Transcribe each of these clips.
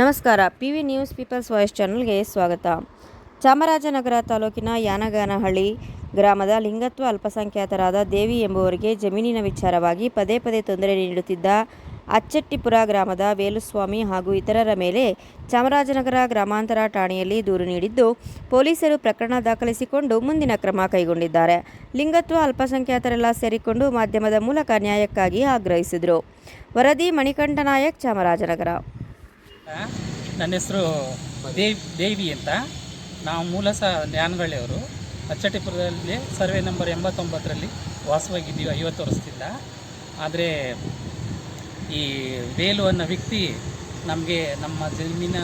ನಮಸ್ಕಾರ. P V news people's voice ಚಾನಲ್ಗೆ ಸ್ವಾಗತ. ಚಾಮರಾಜನಗರ ತಾಲೂಕಿನ ಯಾನಗಾನಹಳ್ಳಿ ಗ್ರಾಮದ ಲಿಂಗತ್ವ ಅಲ್ಪಸಂಖ್ಯಾತರಾದ ದೇವಿ ಎಂಬುವರಿಗೆ ಜಮೀನಿನ ವಿಚಾರವಾಗಿ ಪದೇ ಪದೇ ತೊಂದರೆ ನೀಡುತ್ತಿದ್ದ ಅಚ್ಚಟ್ಟಿಪುರ ಗ್ರಾಮದ ವೇಲುಸ್ವಾಮಿ ಹಾಗೂ ಇತರರ ಮೇಲೆ ಚಾಮರಾಜನಗರ ಗ್ರಾಮಾಂತರ ಠಾಣೆಯಲ್ಲಿ ದೂರು ನೀಡಿದ್ದು, ಪೊಲೀಸರು ಪ್ರಕರಣ ದಾಖಲಿಸಿಕೊಂಡು ಮುಂದಿನ ಕ್ರಮ ಕೈಗೊಂಡಿದ್ದಾರೆ. ಲಿಂಗತ್ವ ಅಲ್ಪಸಂಖ್ಯಾತರೆಲ್ಲ ಸೇರಿಕೊಂಡು ಮಾಧ್ಯಮದ ಮೂಲಕ ನ್ಯಾಯಕ್ಕಾಗಿ ಆಗ್ರಹಿಸಿದರು. ವರದಿ ಮಣಿಕಂಠನಾಯಕ್ ಚಾಮರಾಜನಗರ. ನನ್ನ ಹೆಸರು ದೇವ್ ದೇವಿ ಅಂತ. ನಾವು ಮೂಲ ಸಹ ನ್ಯಾನಗಳ್ಳಿಯವರು ಅಚ್ಚಟಿಪುರದಲ್ಲಿ ಸರ್ವೆ ನಂಬರ್ ಎಂಬತ್ತೊಂಬತ್ತರಲ್ಲಿ ವಾಸವಾಗಿದ್ದೀವಿ ಐವತ್ತು ವರ್ಷದಿಂದ. ಆದರೆ ಈ ವೇಲು ಅನ್ನೋ ವ್ಯಕ್ತಿ ನಮಗೆ ನಮ್ಮ ಜಮೀನ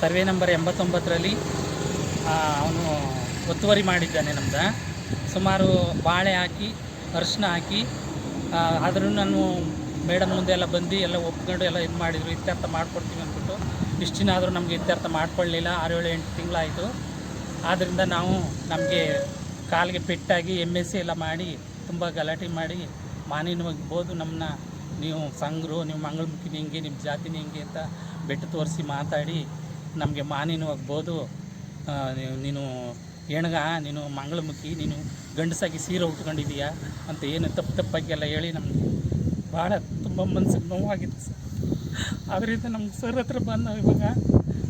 ಸರ್ವೆ ನಂಬರ್ ಎಂಬತ್ತೊಂಬತ್ತರಲ್ಲಿ ಅವನು ಒತ್ತುವರಿ ಮಾಡಿದ್ದಾನೆ ನಮ್ದು. ಸುಮಾರು ಬಾಳೆ ಹಾಕಿ ಅರಿಶಿನ ಹಾಕಿ ಆದರೂ ನಾನು ಮೇಡಮ್ ಮುಂದೆ ಎಲ್ಲ ಬಂದು ಎಲ್ಲ ಒಪ್ಕೊಂಡು ಎಲ್ಲ ಇದು ಮಾಡಿದರು, ಇತ್ಯರ್ಥ ಮಾಡಿಕೊಡ್ತೀವಿ ಅಂದ್ಬಿಟ್ಟು. ಇಷ್ಟು ದಿನ ಆದರೂ ನಮಗೆ ಇತ್ಯರ್ಥ ಮಾಡ್ಕೊಳ್ಳಿಲ್ಲ ಆರು ಏಳು ಎಂಟು ತಿಂಗಳಾಯಿತು. ಆದ್ದರಿಂದ ನಾವು ನಮಗೆ ಕಾಲಿಗೆ ಪೆಟ್ಟಾಗಿ ಎಂ ಎಸ್ ಸಿ ಎಲ್ಲ ಮಾಡಿ, ತುಂಬ ಗಲಾಟೆ ಮಾಡಿ ಮಾನಿನವಾಗ್ಬೋದು ನಮ್ಮನ್ನ ನೀವು ಸಂಘರು ನೀವು ಮಂಗಳಮುಖಿನ ಹಿಂಗೆ, ನಿಮ್ಮ ಜಾತಿನ ಹಿಂಗೆ ಅಂತ ಬೆಟ್ಟು ತೋರಿಸಿ ಮಾತಾಡಿ, ನಮಗೆ ಮಾನಿನವಾಗ್ಬೋದು ನೀನು ಹೆಣ್ಗ, ನೀನು ಮಂಗಳಮುಖಿ, ನೀನು ಗಂಡಸಾಗಿ ಸೀರೆ ಉಟ್ಕೊಂಡಿದ್ದೀಯಾ ಅಂತ ಏನು ತಪ್ಪು ತಪ್ಪಾಗಿ ಎಲ್ಲ ಹೇಳಿ ನಮಗೆ ಭಾಳ ತುಂಬ ಮನಸ್ಸಿಗೆ ನೋವಾಗಿತ್ತು ಸರ್. ಆದ್ದರಿಂದ ನಮ್ಗೆ ಸರ್ ಹತ್ರ ಬಂದು ಇವಾಗ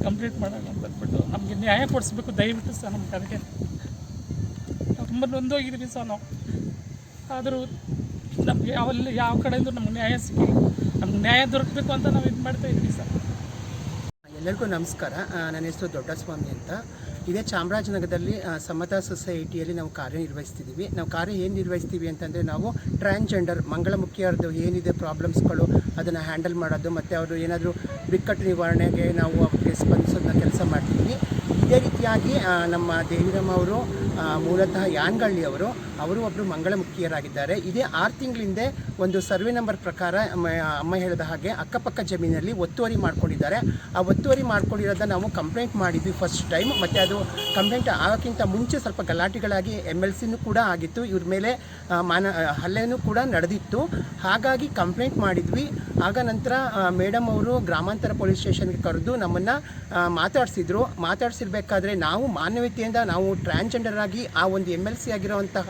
ಕಂಪ್ಲೀಟ್ ಮಾಡೋಣ ಅಂತ ಅಂದ್ಬಿಟ್ಟು ನಮಗೆ ನ್ಯಾಯ ಕೊಡಿಸ್ಬೇಕು, ದಯವಿಟ್ಟು ಸರ್ ನಮ್ಗೆ ಅದಕ್ಕೆ. ತುಂಬ ನೊಂದೋಗಿದ್ದೀವಿ ಸರ್ ನಾವು. ಆದರೂ ನಮಗೆ ಯಾವಲ್ಲಿ ಯಾವ ಕಡೆಯಿಂದ ನಮ್ಗೆ ನ್ಯಾಯ ಸಿಕ್ಕಿಲ್ಲ. ನಮ್ಗೆ ನ್ಯಾಯ ದೊರಕಬೇಕು ಅಂತ ನಾವು ಇದು ಮಾಡ್ತಾ ಇದ್ದೀವಿ ಸರ್. ಎಲ್ಲರಿಗೂ ನಮಸ್ಕಾರ. ನನ್ನ ಹೆಸರು ದೊಡ್ಡಸ್ವಾಮಿ ಅಂತ. ಇದೇ ಚಾಮರಾಜನಗರದಲ್ಲಿ ಸಮತಾ ಸೊಸೈಟಿಯಲ್ಲಿ ನಾವು ಕಾರ್ಯನಿರ್ವಹಿಸ್ತಿದ್ದೀವಿ. ನಾವು ಕಾರ್ಯ ಏನು ನಿರ್ವಹಿಸ್ತೀವಿ ಅಂತಂದರೆ ನಾವು ಟ್ರಾನ್ಸ್ಜೆಂಡರ್ ಮಂಗಳಮುಖಿಯರದ್ದು ಏನಿದೆ ಪ್ರಾಬ್ಲಮ್ಸ್ಗಳು, ಅದನ್ನು ಹ್ಯಾಂಡಲ್ ಮಾಡೋದು, ಮತ್ತು ಅವರು ಏನಾದರೂ ಬಿಕ್ಕಟ್ಟು ನಿವಾರಣೆಗೆ ನಾವು ಅವ್ರಿಗೆ ಸ್ಪಂದಿಸೋದನ್ನ ಕೆಲಸ ಮಾಡ್ತೀವಿ ಇದೇ ರೀತಿಯಾಗಿ ನಮ್ಮ ದೇವಿರಮ್ಮ ಅವರು ಮೂಲತಃ ಯಾನ್ಗಳ್ಳಿಯವರು ಅವರು ಒಬ್ಬರು ಮಂಗಳಮುಖಿಯರಾಗಿದ್ದಾರೆ. ಇದೇ ಆರು ತಿಂಗಳಿಂದ ಒಂದು ಸರ್ವೆ ನಂಬರ್ ಪ್ರಕಾರ ಅಮ್ಮ ಹೇಳಿದ ಹಾಗೆ ಅಕ್ಕಪಕ್ಕ ಜಮೀನಲ್ಲಿ ಒತ್ತುವರಿ ಮಾಡ್ಕೊಂಡಿದ್ದಾರೆ. ಆ ಒತ್ತುವರಿ ಮಾಡ್ಕೊಂಡಿರೋದನ್ನ ನಾವು ಕಂಪ್ಲೇಂಟ್ ಮಾಡಿದ್ವಿ ಫಸ್ಟ್ ಟೈಮ್. ಮತ್ತು ಅದು ಕಂಪ್ಲೇಂಟ್ ಆಗೋಕ್ಕಿಂತ ಮುಂಚೆ ಸ್ವಲ್ಪ ಗಲಾಟೆಗಳಾಗಿ ಎಂ ಎಲ್ ಸಿನೂ ಕೂಡ ಆಗಿತ್ತು. ಇವ್ರ ಮೇಲೆ ಮಾನ, ಹಲ್ಲೆನೂ ಕೂಡ ನಡೆದಿತ್ತು. ಹಾಗಾಗಿ ಕಂಪ್ಲೇಂಟ್ ಮಾಡಿದ್ವಿ. ಆಗ ನಂತರ ಮೇಡಮ್ ಅವರು, ಗ್ರಾಮಾಂತರ ಪೊಲೀಸ್ ಸ್ಟೇಷನ್ಗೆ ಕರೆದು ನಮ್ಮನ್ನು ಮಾತಾಡಿಸಿದ್ರು. ಮಾತಾಡಿಸಿರ್ಬೇಕಾದ್ರೆ ನಾವು ಮಾನವೀಯತೆಯಿಂದ ನಾವು ಟ್ರಾನ್ಸ್ಜೆಂಡರ್ ಆಗಿ ಆ ಒಂದು ಎಂ ಎಲ್ ಸಿ ಆಗಿರುವಂತಹ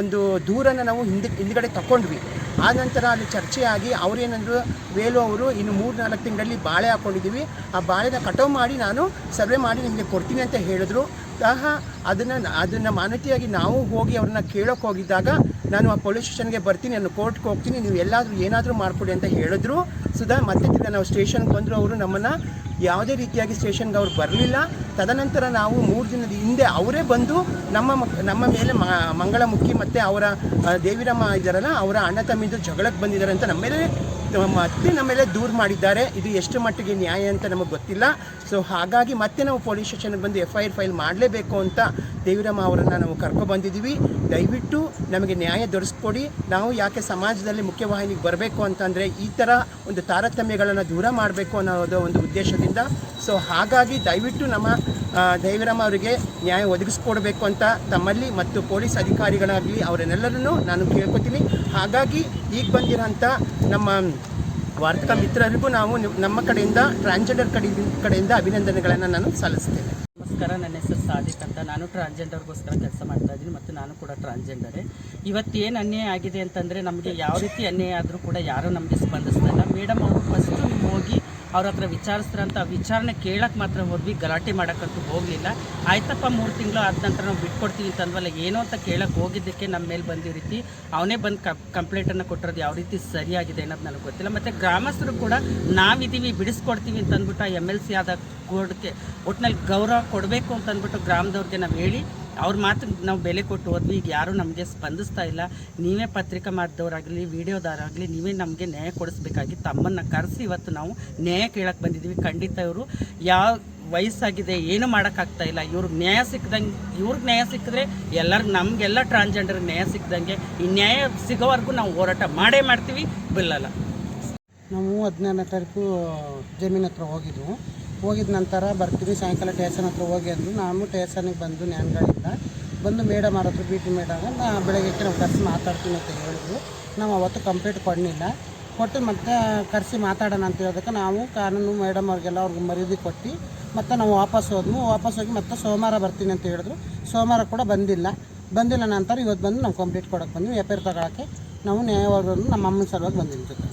ಒಂದು ದೂರನ್ನು ನಾವು ಹಿಂದೆ, ಹಿಂದ್ಗಡೆ ತಗೊಂಡ್ವಿ ಆ ನಂತರ ಅಲ್ಲಿ ಚರ್ಚೆಯಾಗಿ ಅವರೇನಂದ್ರು ಅವ್ರೇನಂದ್ರು ವೇಲು ಅವರು ಇನ್ನು ಮೂರು ನಾಲ್ಕು ತಿಂಗಳಲ್ಲಿ ಬಾಳೆ ಹಾಕ್ಕೊಂಡಿದ್ದೀವಿ ಆ ಬಾಳೆನ ಕಟಾವು ಮಾಡಿ ನಾನು ಸರ್ವೆ ಮಾಡಿ ನಿಮಗೆ ಕೊಡ್ತೀನಿ ಅಂತ ಹೇಳಿದ್ರು. ಸಹ ಅದನ್ನು ಅದನ್ನು ಮಾನತಿಯಾಗಿ ನಾವು ಹೋಗಿ ಅವ್ರನ್ನ ಕೇಳೋಕೆ ಹೋಗಿದ್ದಾಗ ನಾನು ಆ ಪೊಲೀಸ್ ಸ್ಟೇಷನ್ಗೆ ಬರ್ತೀನಿ ನಾನು ಕೋರ್ಟ್ಗೆ ಹೋಗ್ತೀನಿ, ನೀವು ಎಲ್ಲಾದರೂ ಏನಾದರೂ ಮಾಡಿಕೊಡಿ ಅಂತ ಹೇಳಿದ್ರು. ಸುಧಾ, ಮತ್ತೆ ತಿರ್ಗಾ ನಾವು ಸ್ಟೇಷನ್ಗೆ ಬಂದರು ಅವರು ನಮ್ಮನ್ನು ಯಾವುದೇ ರೀತಿಯಾಗಿ ಸ್ಟೇಷನ್ಗೆ ಅವ್ರು ಬರಲಿಲ್ಲ. ತದನಂತರ ನಾವು ಮೂರು ದಿನದ ಹಿಂದೆ ಅವರೇ ಬಂದು ನಮ್ಮ ನಮ್ಮ ಮೇಲೆ ಮಂಗಳಮುಖಿ ಮತ್ತು ಅವರ ದೇವಿರಮ್ಮ ಇದ್ದಾರಲ್ಲ, ಅವರ ಅಣ್ಣ ತಮ್ಮಿಂದು ಜಗಳಕ್ಕೆ ಬಂದಿದ್ದಾರೆ ಅಂತ ನಮ್ಮ ಮೇಲೆ ಮತ್ತೆ ನಮ್ಮ ಮೇಲೆ ದೂರು ಮಾಡಿದ್ದಾರೆ. ಇದು ಎಷ್ಟು ಮಟ್ಟಿಗೆ ನ್ಯಾಯ ಅಂತ ನಮಗೆ ಗೊತ್ತಿಲ್ಲ. ಸೊ ಹಾಗಾಗಿ ಮತ್ತೆ ನಾವು ಪೊಲೀಸ್ ಸ್ಟೇಷನ್ಗೆ ಬಂದು ಎಫ್ ಐ ಆರ್ ಫೈಲ್ ಮಾಡಲೇಬೇಕು ಅಂತ ದೇವಿರಮ್ಮ ಅವರನ್ನು ನಾವು ಕರ್ಕೊಬಂದಿದ್ದೀವಿ ದಯವಿಟ್ಟು ನಮಗೆ ನ್ಯಾಯ ದೊರೆಸ್ಕೊಡಿ. ನಾವು ಯಾಕೆ ಸಮಾಜದಲ್ಲಿ ಮುಖ್ಯವಾಹಿನಿಗೆ ಬರಬೇಕು ಅಂತಂದರೆ ಈ ಥರ ಒಂದು ತಾರತಮ್ಯಗಳನ್ನು ದೂರ ಮಾಡಬೇಕು ಅನ್ನೋದು ಒಂದು ಉದ್ದೇಶದಿಂದ. ಸೊ ಹಾಗಾಗಿ ದಯವಿಟ್ಟು ನಮ್ಮ ದೇವಿರಾಮ ಅವರಿಗೆ ನ್ಯಾಯ ಒದಗಿಸ್ಕೊಡ್ಬೇಕು ಅಂತ ತಮ್ಮಲ್ಲಿ ಮತ್ತು ಪೊಲೀಸ್ ಅಧಿಕಾರಿಗಳಾಗಲಿ ಅವರನ್ನೆಲ್ಲರನ್ನು ನಾನು ಕೇಳ್ಕೊತೀನಿ. ಹಾಗಾಗಿ ಈಗ ಬಂದಿರೋಂಥ ನಮ್ಮ ವಾರ್ತಾ ಮಿತ್ರರಿಗೂ ನಾವು ನಮ್ಮ ಕಡೆಯಿಂದ ಟ್ರಾನ್ಸ್ಜೆಂಡರ್ ಕಡೆ, ಕಡೆಯಿಂದ ಅಭಿನಂದನೆಗಳನ್ನು ನಾನು ಸಲ್ಲಿಸ್ತೇನೆ. ನಮಸ್ಕಾರ, ನನ್ನ ಹೆಸರು ಸಾದಿಕ್ ಅಂತ. ನಾನು ಟ್ರಾನ್ಸ್ಜೆಂಡರ್ಗೋಸ್ಕರ ಕೆಲಸ ಮಾಡ್ತಾ ಇದ್ದೀನಿ ಮತ್ತು ನಾನು ಕೂಡ ಟ್ರಾನ್ಸ್ಜೆಂಡರೇ ಇವತ್ತೇನು ಅನ್ಯಾಯ ಆಗಿದೆ ಅಂತಂದರೆ ನಮಗೆ ಯಾವ ರೀತಿ ಅನ್ಯಾಯ ಆದರೂ ಕೂಡ ಯಾರೂ ನಮಗೆ ಸ್ಪಂದಿಸ್ತಾ ಇಲ್ಲ. ಮೇಡಮ್ ಅವರು ಫಸ್ಟು ಅವ್ರ ಹತ್ರ ವಿಚಾರಿಸ್ತಾರಂತ ವಿಚಾರಣೆ ಕೇಳಕ್ಕೆ ಮಾತ್ರ ಹೋದ್ವಿ, ಗಲಾಟೆ ಮಾಡೋಕ್ಕಂತೂ ಹೋಗಲಿಲ್ಲ. ಆಯ್ತಪ್ಪ, ಮೂರು ತಿಂಗಳು ಆದ ನಂತರ ನಾವು ಬಿಟ್ಕೊಡ್ತೀವಿ ಅಂತ ಅಂದ್ವಲ್ಲ, ಏನೋ ಅಂತ ಕೇಳಕ್ಕೆ ಹೋಗಿದ್ದಕ್ಕೆ ನಮ್ಮ ಮೇಲೆ ಬಂದ ರೀತಿ ಅವನೇ ಬಂದು ಕಂಪ್ಲೇಂಟನ್ನು ಕೊಟ್ಟಿರೋದು ಯಾವ ರೀತಿ ಸರಿಯಾಗಿದೆ ಅನ್ನೋದು ನನಗೆ ಗೊತ್ತಿಲ್ಲ. ಮತ್ತು ಗ್ರಾಮಸ್ಥರು ಕೂಡ ನಾವಿದ್ದೀವಿ, ಬಿಡಿಸ್ಕೊಡ್ತೀವಿ ಅಂತ ಅಂದ್ಬಿಟ್ಟು ಎಂ ಎಲ್ ಸಿ ಆದ ಕೋರ್ಟ್ಗೆ ಒಟ್ಟಿನಲ್ಲಿ ಗೌರವ ಕೊಡಬೇಕು ಅಂತ ಅಂದ್ಬಿಟ್ಟು ಗ್ರಾಮದವ್ರಿಗೆ ನಾವು ಹೇಳಿ ಅವ್ರ ಮಾತು ನಾವು ಬೆಲೆ ಕೊಟ್ಟು ಹೋದ್ವಿ. ಈಗ ಯಾರೂ ನಮಗೆ ಸ್ಪಂದಿಸ್ತಾ ಇಲ್ಲ. ನೀವೇ ಪತ್ರಿಕಾ ಮಾಧ್ಯದವರಾಗಲಿ ವಿಡಿಯೋದಾರಾಗಲಿ, ನೀವೇ ನಮಗೆ ನ್ಯಾಯ ಕೊಡಿಸ್ಬೇಕಾಗಿ ತಮ್ಮನ್ನು ಕರೆಸಿ ಇವತ್ತು ನಾವು ನ್ಯಾಯ ಕೇಳಕ್ಕೆ ಬಂದಿದ್ದೀವಿ ಖಂಡಿತ ಇವರು ಯಾವ ವಯಸ್ಸಾಗಿದೆ, ಏನು ಮಾಡೋಕ್ಕಾಗ್ತಾ ಇಲ್ಲ. ಇವ್ರಿಗೆ ನ್ಯಾಯ ಸಿಕ್ಕದಂಗೆ ಇವ್ರಿಗೆ ನ್ಯಾಯ ಸಿಕ್ಕಿದ್ರೆ ಎಲ್ಲರಿಗೂ ನಮಗೆಲ್ಲ ಟ್ರಾನ್ಸ್ಜೆಂಡರ್ ನ್ಯಾಯ ಸಿಕ್ಕದಂಗೆ ಈ ನ್ಯಾಯ ಸಿಗೋವರೆಗೂ ನಾವು ಹೋರಾಟ ಮಾಡೇ ಮಾಡ್ತೀವಿ. ಬಿಲ್ಲಲ್ಲ. ನಾವು ಹದಿನಾರನೇ ತಾರೀಕು ಜಮೀನ್ ಹತ್ರ ಹೋಗಿದ್ವು. ಹೋಗಿದ ನಂತರ ಬರ್ತೀನಿ, ಸಾಯಂಕಾಲ ಟೇಷನ್ ಹತ್ರ ಹೋಗಿ ಅಂದರು ನಾನು ಟೇಷನಿಗೆ ಬಂದು ನ್ಯಾನ್ಗಳಿಂದ ಬಂದು ಮೇಡಮ್ ಅವ್ರ ಹತ್ರ ಬಿ ಟಿ ಮೇಡಮ್ ನಾ ಬೆಳಗ್ಗೆ ನಾವು ಕರೆಸಿ ಮಾತಾಡ್ತೀನಿ ಅಂತ ಹೇಳಿದ್ರು. ನಾವು ಅವತ್ತು ಕಂಪ್ಲೇಂಟ್ ಕೊಡಲಿಲ್ಲ. ಕೊಟ್ಟು ಮತ್ತೆ ಕರೆಸಿ ಮಾತಾಡೋಣ ಅಂತ ಹೇಳೋದಕ್ಕೆ ನಾವು ಕಾನೂನು ಮೇಡಮ್ ಅವ್ರಿಗೆಲ್ಲ ಅವ್ರಿಗೆ ಮರ್ಯಾದೆ ಕೊಟ್ಟು ಮತ್ತು ನಾವು ವಾಪಸ್ ಹೋದ್ವು. ವಾಪಸ್ ಹೋಗಿ ಮತ್ತೆ ಸೋಮವಾರ ಬರ್ತೀನಿ ಅಂತ ಹೇಳಿದ್ರು. ಸೋಮವಾರ ಕೂಡ ಬಂದಿಲ್ಲ. ಬಂದಿಲ್ಲ ನಂತರ ಇವತ್ತು ಬಂದು ನಾವು ಕಂಪ್ಲೀಟ್ ಕೊಡೋಕೆ ಬಂದ್ವಿ. ಎಫ್ ಐ ತಗೊಳಕ್ಕೆ ನಾವು ನ್ಯಾಯವಾದವನ್ನು ನಮ್ಮ ಅಮ್ಮನ ಸಲುವಾಗಿ ಬಂದಿದ್ದೀವಿ